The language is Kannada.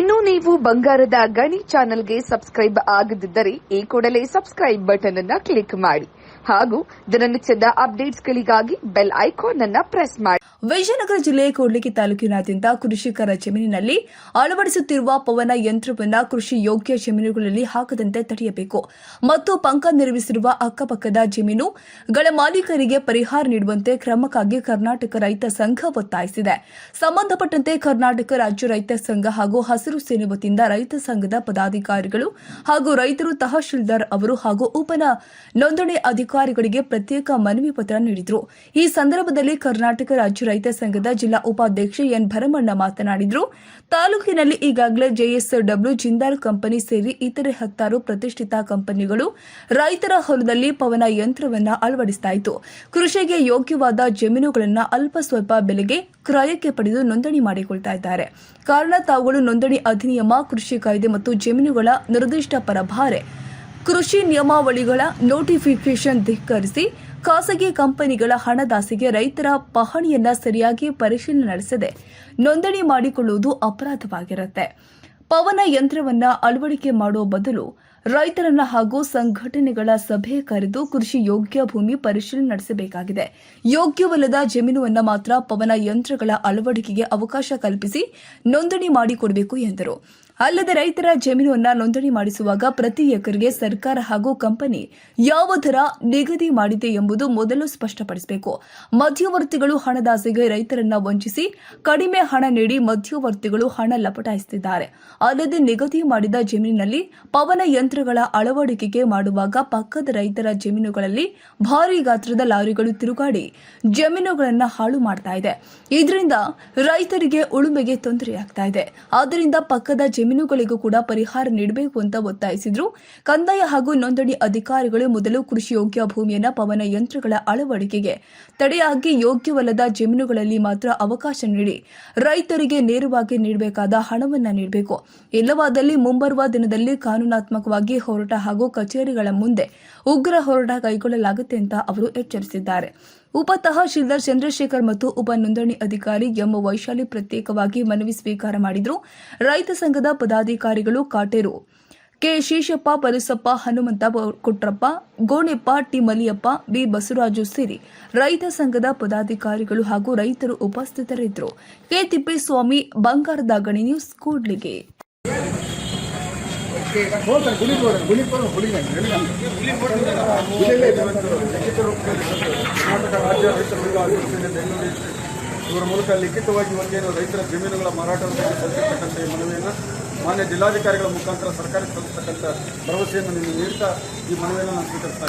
ಇನ್ನು ನೀವು ಬಂಗಾರದ ಗಣಿ ಚಾನೆಲ್ಗೆ ಸಬ್ಸ್ಕ್ರೈಬ್ ಆಗದಿದ್ದರೆ ಈ ಕೂಡಲೇ ಸಬ್ಸ್ಕ್ರೈಬ್ ಬಟನ್ ಅನ್ನ ಕ್ಲಿಕ್ ಮಾಡಿ ಹಾಗೂ ದಿನನಿತ್ಯದ ಅಪ್ಡೇಟ್ಸ್ಗಳಿಗಾಗಿ ಬೆಲ್ ಐಕಾನ್ ಅನ್ನ ಪ್ರೆಸ್ ಮಾಡಿ. ವಿಜಯನಗರ ಜಿಲ್ಲೆ ಕೂಡ್ಲಿಗಿ ತಾಲೂಕಿನಾದ್ಯಂತ ಕೃಷಿಕರ ಜಮೀನಿನಲ್ಲಿ ಅಳವಡಿಸುತ್ತಿರುವ ಪವನ ಯಂತ್ರವನ್ನು ಕೃಷಿ ಯೋಗ್ಯ ಜಮೀನುಗಳಲ್ಲಿ ಹಾಕದಂತೆ ತಡೆಯಬೇಕು ಮತ್ತು ಪಂಕ ನಿರ್ಮಿಸಿರುವ ಅಕ್ಕಪಕ್ಕದ ಜಮೀನುಗಳ ಮಾಲೀಕರಿಗೆ ಪರಿಹಾರ ನೀಡುವಂತೆ ಕ್ರಮಕ್ಕಾಗಿ ಕರ್ನಾಟಕ ರೈತ ಸಂಘ ಒತ್ತಾಯಿಸಿದೆ. ಸಂಬಂಧಪಟ್ಟಂತೆ ಕರ್ನಾಟಕ ರಾಜ್ಯ ರೈತ ಸಂಘ ಹಾಗೂ ಹಸಿರು ಸೇನೆ ವತಿಯಿಂದ ರೈತ ಸಂಘದ ಪದಾಧಿಕಾರಿಗಳು ಹಾಗೂ ರೈತರು ತಹಶೀಲ್ದಾರ್ ಅವರು ಹಾಗೂ ಉಪನ ನೋಂದಣಿ ಅಧಿಕಾರಿಗಳಿಗೆ ಪ್ರತ್ಯೇಕ ಮನವಿ ಪತ್ರ ನೀಡಿದರು. ಈ ಸಂದರ್ಭದಲ್ಲಿ ಕರ್ನಾಟಕ ರಾಜ್ಯ ರೈತ ಸಂಘದ ಜಿಲ್ಲಾ ಉಪಾಧ್ಯಕ್ಷ ಎನ್ ಭರಮಣ್ಣ ಮಾತನಾಡಿದರು. ತಾಲೂಕಿನಲ್ಲಿ ಈಗಾಗಲೇ ಜೆಎಸ್ಡಬ್ಲ್ಯೂ ಜಿಂದಾಲ್ ಕಂಪನಿ ಸೇರಿ ಇತರೆ ಹತ್ತಾರು ಪ್ರತಿಷ್ಠಿತ ಕಂಪನಿಗಳು ರೈತರ ಹೊಲದಲ್ಲಿ ಪವನ ಯಂತ್ರವನ್ನ ಇತ್ತು. ಕೃಷಿಗೆ ಯೋಗ್ಯವಾದ ಜಮೀನುಗಳನ್ನು ಅಲ್ಪ ಸ್ವಲ್ಪ ಬೆಲೆಗೆ ಕ್ರಯಕ್ಕೆ ಪಡೆದು ನೋಂದಣಿ ಮಾಡಿಕೊಳ್ತಾ ಇದ್ದಾರೆ. ಕಾರಣ ತಾವುಗಳು ನೋಂದಣಿ ಅಧಿನಿಯಮ, ಕೃಷಿ ಕಾಯ್ದೆ ಮತ್ತು ಜಮೀನುಗಳ ನಿರ್ದಿಷ್ಟ ಪರಭಾರೆ. ಕೃಷಿ ನಿಯಮಾವಳಿಗಳ ನೋಟಿಫಿಕೇಶನ್ ಧಿಕ್ಕರಿಸಿ ಖಾಸಗಿ ಕಂಪನಿಗಳ ಹಣದಾಸಿಗೆ ರೈತರ ಪಹಣಿಯನ್ನ ಸರಿಯಾಗಿ ಪರಿಶೀಲನೆ ನಡೆಸದೆ ನೋಂದಣಿ ಮಾಡಿಕೊಳ್ಳುವುದು ಅಪರಾಧವಾಗಿರುತ್ತೆ. ಪವನ ಯಂತ್ರವನ್ನ ಅಳವಡಿಕೆ ಮಾಡುವ ಬದಲು ರೈತರನ್ನ ಹಾಗೂ ಸಂಘಟನೆಗಳ ಸಭೆ ಕರೆದು ಕೃಷಿ ಯೋಗ್ಯ ಭೂಮಿ ಪರಿಶೀಲನೆ ನಡೆಸಬೇಕಾಗಿದೆ. ಯೋಗ್ಯವಲ್ಲದ ಜಮೀನುವನ್ನ ಮಾತ್ರ ಪವನ ಯಂತ್ರಗಳ ಅಳವಡಿಕೆಗೆ ಅವಕಾಶ ಕಲ್ಪಿಸಿ ನೋಂದಣಿ ಮಾಡಿಕೊಡಬೇಕು ಎಂದರು. ಅಲ್ಲದೆ ರೈತರ ಜಮೀನುವನ್ನ ನೋಂದಣಿ ಮಾಡಿಸುವಾಗ ಪ್ರತಿ ಎಕರೆಗೆ ಸರ್ಕಾರ ಹಾಗೂ ಕಂಪನಿ ಯಾವ ದರ ನಿಗದಿ ಮಾಡಿದೆ ಎಂಬುದು ಮೊದಲು ಸ್ಪಷ್ಟಪಡಿಸಬೇಕು. ಮಧ್ಯವರ್ತಿಗಳು ಹಣದಾಸೆಗೆ ರೈತರನ್ನ ವಂಚಿಸಿ ಕಡಿಮೆ ಹಣ ನೀಡಿ ಮಧ್ಯವರ್ತಿಗಳು ಹಣ ಲಪಟಾಯಿಸುತ್ತಿದ್ದಾರೆ. ಅಲ್ಲದೆ ನಿಗದಿ ಮಾಡಿದ ಜಮೀನಿನಲ್ಲಿ ಪವನ ಯಂತ್ರಗಳ ಅಳವಡಿಕೆಗೆ ಮಾಡುವಾಗ ಪಕ್ಕದ ರೈತರ ಜಮೀನುಗಳಲ್ಲಿ ಭಾರಿ ಗಾತ್ರದ ಲಾರಿಗಳು ತಿರುಗಾಡಿ ಜಮೀನುಗಳನ್ನು ಹಾಳು ಮಾಡ್ತಾ ಇದೆ. ಇದರಿಂದ ರೈತರಿಗೆ ಉಳುಮೆಗೆ ತೊಂದರೆಯಾಗ್ತಾ ಇದೆ. ಆದ್ದರಿಂದ ಪಕ್ಕದ ಜಮೀನುಗಳಿಗೂ ಕೂಡ ಪರಿಹಾರ ನೀಡಬೇಕು ಅಂತ ಒತ್ತಾಯಿಸಿದ್ರು. ಕಂದಾಯ ಹಾಗೂ ನೋಂದಣಿ ಅಧಿಕಾರಿಗಳು ಮೊದಲು ಕೃಷಿ ಯೋಗ್ಯ ಭೂಮಿಯನ್ನ, ಪವನ ಯಂತ್ರಗಳ ಅಳವಡಿಕೆಗೆ ತಡೆಯಾಗಿ ಯೋಗ್ಯವಲ್ಲದ ಜಮೀನುಗಳಲ್ಲಿ ಮಾತ್ರ ಅವಕಾಶ ನೀಡಿ ರೈತರಿಗೆ ನೇರವಾಗಿ ನೀಡಬೇಕಾದ ಹಣವನ್ನ ನೀಡಬೇಕು. ಇಲ್ಲವಾದಲ್ಲಿ ಮುಂಬರುವ ದಿನದಲ್ಲಿ ಕಾನೂನಾತ್ಮಕವಾಗಿ ಹೋರಾಟ ಹಾಗೂ ಕಚೇರಿಗಳ ಮುಂದೆ ಉಗ್ರ ಹೋರಾಟ ಕೈಗೊಳ್ಳಲಾಗುತ್ತೆ ಅಂತ ಅವರು ಎಚ್ಚರಿಸಿದ್ದಾರೆ. ಉಪ ತಹಶೀಲ್ದಾರ್ ಚಂದ್ರಶೇಖರ್ ಮತ್ತು ಉಪ ನೋಂದಣಿ ಅಧಿಕಾರಿ ಎಂ ವೈಶಾಲಿ ಪ್ರತ್ಯೇಕವಾಗಿ ಮನವಿ ಸ್ವೀಕಾರ ಮಾಡಿದ್ರು. ರೈತ ಸಂಘದ ಪದಾಧಿಕಾರಿಗಳು Kateru, K Sheshappa Parasappa, Hanumantha Kutrappa, Goneppa, T Maliyappa B Basavaraju ಸೇರಿ ರೈತ ಸಂಘದ ಪದಾಧಿಕಾರಿಗಳು ಹಾಗೂ ರೈತರು ಉಪಸ್ಥಿತರಿದ್ದರು. ಕೆ ತಿಪ್ಪೇಸ್ವಾಮಿ, ಬಂಗಾರದ ಗಣಿ ನ್ಯೂಸ್ ಕೂಡ್ಲಿಗೆ. ಹೋಗ್ತಾರೆ ಗುಳಿ ಹೋದ್ರೆ ಗುಳಿ ಬರೋ ಗುಳಿ ಕರ್ನಾಟಕ ರಾಜ್ಯ ರೈತ ಸಂಘ ಅಭಿವೃದ್ಧಿ ಬೆಂಗಳೂರು ಇವರ ಮೂಲಕ ಲಿಖಿತವಾಗಿ ಒಂದೇನು ರೈತರ ಜಮೀನುಗಳ ಮಾರಾಟವನ್ನು ಸಲ್ಲಿಸತಕ್ಕಂಥ ಈ ಮನವಿಯನ್ನು ಮಾನ್ಯ ಜಿಲ್ಲಾಧಿಕಾರಿಗಳ ಮುಖಾಂತರ ಸರ್ಕಾರ ಸಲ್ಲಿಸತಕ್ಕಂಥ ಭರವಸೆಯನ್ನು ನೀವು ನೀಡ್ತಾ ಈ ಮನವಿಯನ್ನು ನಾನು ಸ್ವೀಕರಿಸ್ತಾ